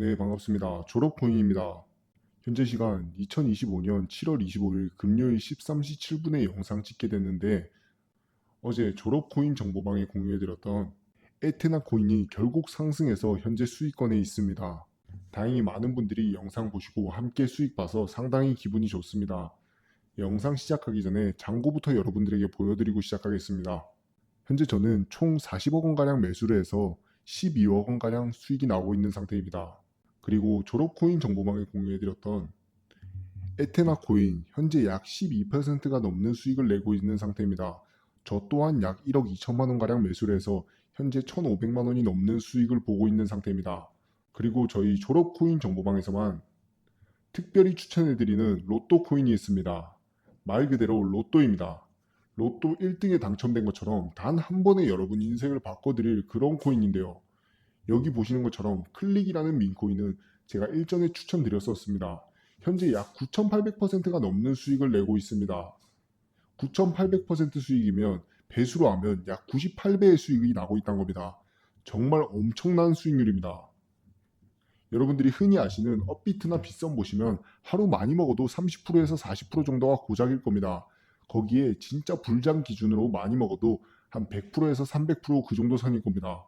네, 반갑습니다. 졸업코인입니다. 현재 시간 2025년 7월 25일 금요일 13시 7분에 영상 찍게 됐는데 어제 졸업 코인 정보방에 공유해드렸던 에테나 코인이 결국 상승해서 현재 수익권에 있습니다. 다행히 많은 분들이 영상 보시고 함께 수익 봐서 상당히 기분이 좋습니다. 영상 시작하기 전에 잔고부터 여러분들에게 보여드리고 시작하겠습니다. 현재 저는 총 40억 원가량 매수를 해서 12억 원가량 수익이 나오고 있는 상태입니다. 그리고 졸업코인 정보방에 공유해드렸던 에테나 코인 현재 약 12%가 넘는 수익을 내고 있는 상태입니다. 저 또한 약 1억 2천만 원가량 매수를 해서 현재 1,500만 원이 넘는 수익을 보고 있는 상태입니다. 그리고 저희 졸업 코인 정보방에서만 특별히 추천해드리는 로또 코인이 있습니다. 말 그대로 로또입니다. 로또 1등에 당첨된 것처럼 단 한 번에 여러분 인생을 바꿔드릴 그런 코인인데요. 여기 보시는 것처럼 클릭이라는 민코인은 제가 일전에 추천드렸었습니다. 현재 약 9,800%가 넘는 수익을 내고 있습니다. 9,800% 수익이면 배수로 하면 약 98배의 수익이 나고 있다는 겁니다. 정말 엄청난 수익률입니다. 여러분들이 흔히 아시는 업비트나 빗썸 보시면 하루 많이 먹어도 30%에서 40% 정도가 고작일 겁니다. 거기에 진짜 불장 기준으로 많이 먹어도 한 100%에서 300%그 정도 선일 겁니다.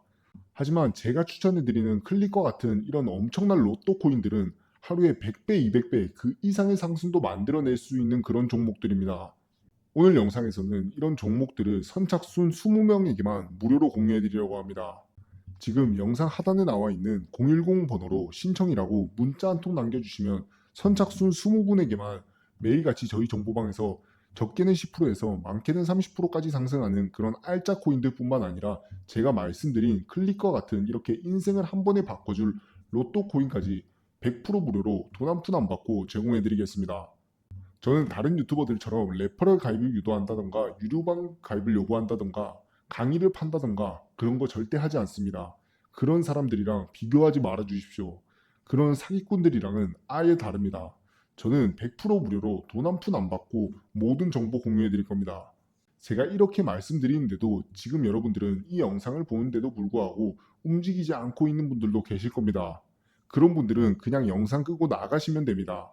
하지만 제가 추천해드리는 클릭과 같은 이런 엄청난 로또 코인들은 하루에 100배, 200배 그 이상의 상승도 만들어낼 수 있는 그런 종목들입니다. 오늘 영상에서는 이런 종목들을 선착순 20명에게만 무료로 공유해드리려고 합니다. 지금 영상 하단에 나와 있는 010 번호로 신청이라고 문자 한 통 남겨주시면 선착순 20분에게만 매일같이 저희 정보방에서 적게는 10%에서 많게는 30%까지 상승하는 그런 알짜 코인들 뿐만 아니라 제가 말씀드린 클릭과 같은 이렇게 인생을 한 번에 바꿔줄 로또 코인까지 100% 무료로 돈 한 푼 안 받고 제공해드리겠습니다. 저는 다른 유튜버들처럼 레퍼럴 가입을 유도한다던가 유료방 가입을 요구한다던가 강의를 판다던가 그런 거 절대 하지 않습니다. 그런 사람들이랑 비교하지 말아 주십시오. 그런 사기꾼들이랑은 아예 다릅니다. 저는 100% 무료로 돈 한 푼 안 받고 모든 정보 공유해 드릴 겁니다. 제가 이렇게 말씀드리는데도 지금 여러분들은 이 영상을 보는데도 불구하고 움직이지 않고 있는 분들도 계실 겁니다. 그런 분들은 그냥 영상 끄고 나가시면 됩니다.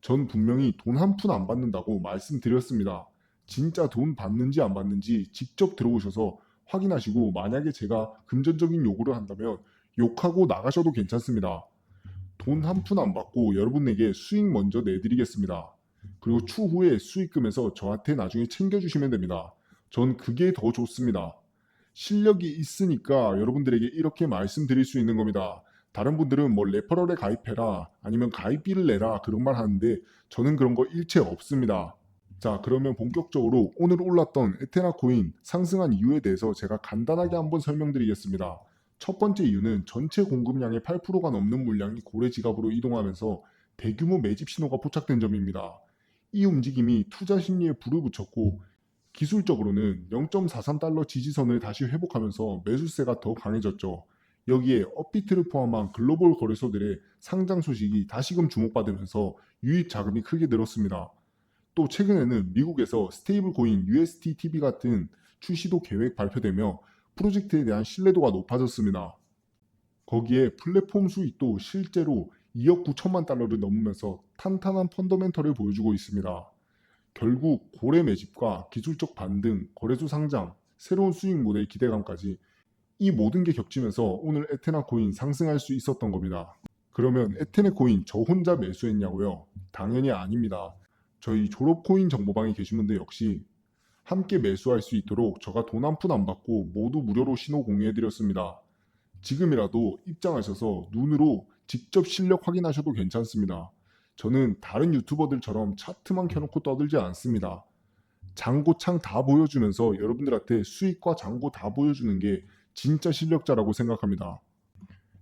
전 분명히 돈 한 푼 안 받는다고 말씀드렸습니다. 진짜 돈 받는지 안 받는지 직접 들어오셔서 확인하시고 만약에 제가 금전적인 요구를 한다면 욕하고 나가셔도 괜찮습니다. 돈 한 푼 안 받고 여러분에게 수익 먼저 내드리겠습니다. 그리고 추후에 수익금에서 저한테 나중에 챙겨주시면 됩니다. 전 그게 더 좋습니다. 실력이 있으니까 여러분들에게 이렇게 말씀드릴 수 있는 겁니다. 다른 분들은 뭐 레퍼럴에 가입해라 아니면 가입비를 내라 그런 말 하는데 저는 그런 거 일체 없습니다. 자 그러면 본격적으로 오늘 올랐던 에테나 코인 상승한 이유에 대해서 제가 간단하게 한번 설명드리겠습니다. 첫 번째 이유는 전체 공급량의 8%가 넘는 물량이 고래 지갑으로 이동하면서 대규모 매집 신호가 포착된 점입니다. 이 움직임이 투자 심리에 불을 붙였고 기술적으로는 0.43달러 지지선을 다시 회복하면서 매수세가 더 강해졌죠. 여기에 업비트를 포함한 글로벌 거래소들의 상장 소식이 다시금 주목받으면서 유입 자금이 크게 늘었습니다. 또 최근에는 미국에서 스테이블 코인 USDTB 같은 출시도 계획 발표되며 프로젝트에 대한 신뢰도가 높아졌습니다. 거기에 플랫폼 수익도 실제로 2억 9천만 달러를 넘으면서 탄탄한 펀더멘털을 보여주고 있습니다. 결국 고래 매집과 기술적 반등, 거래소 상장, 새로운 수익 모델 기대감까지 이 모든 게 겹치면서 오늘 에테나 코인 상승할 수 있었던 겁니다. 그러면 에테나 코인 저 혼자 매수했냐고요? 당연히 아닙니다. 저희 졸업 코인 정보방에 계신 분들 역시 함께 매수할 수 있도록 제가 돈 한 푼 안 받고 모두 무료로 신호 공유해드렸습니다. 지금이라도 입장하셔서 눈으로 직접 실력 확인하셔도 괜찮습니다. 저는 다른 유튜버들처럼 차트만 켜놓고 떠들지 않습니다. 장고창 다 보여주면서 여러분들한테 수익과 장고 다 보여주는 게 진짜 실력자라고 생각합니다.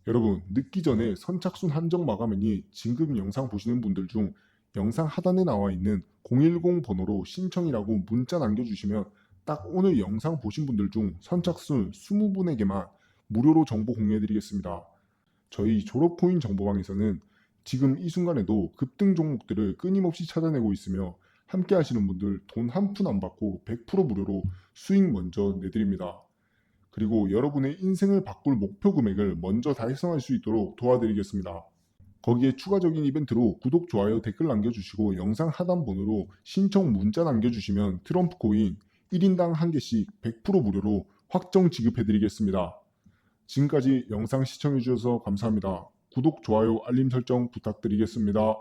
여러분 늦기 전에 선착순 한정 마감이니 지금 영상 보시는 분들 중 영상 하단에 나와 있는 010 번호로 신청이라고 문자 남겨주시면 딱 오늘 영상 보신 분들 중 선착순 20분에게만 무료로 정보 공유해드리겠습니다. 저희 졸업코인 정보방에서는 지금 이 순간에도 급등 종목들을 끊임없이 찾아내고 있으며 함께 하시는 분들 돈 한 푼 안 받고 100% 무료로 수익 먼저 내드립니다. 그리고 여러분의 인생을 바꿀 목표 금액을 먼저 달성할 수 있도록 도와드리겠습니다. 거기에 추가적인 이벤트로 구독, 좋아요, 댓글 남겨주시고 영상 하단 번호로 신청 문자 남겨주시면 트럼프 코인 1인당 한 개씩 100% 무료로 확정 지급해드리겠습니다. 지금까지 영상 시청해주셔서 감사합니다. 구독, 좋아요, 알림 설정 부탁드리겠습니다.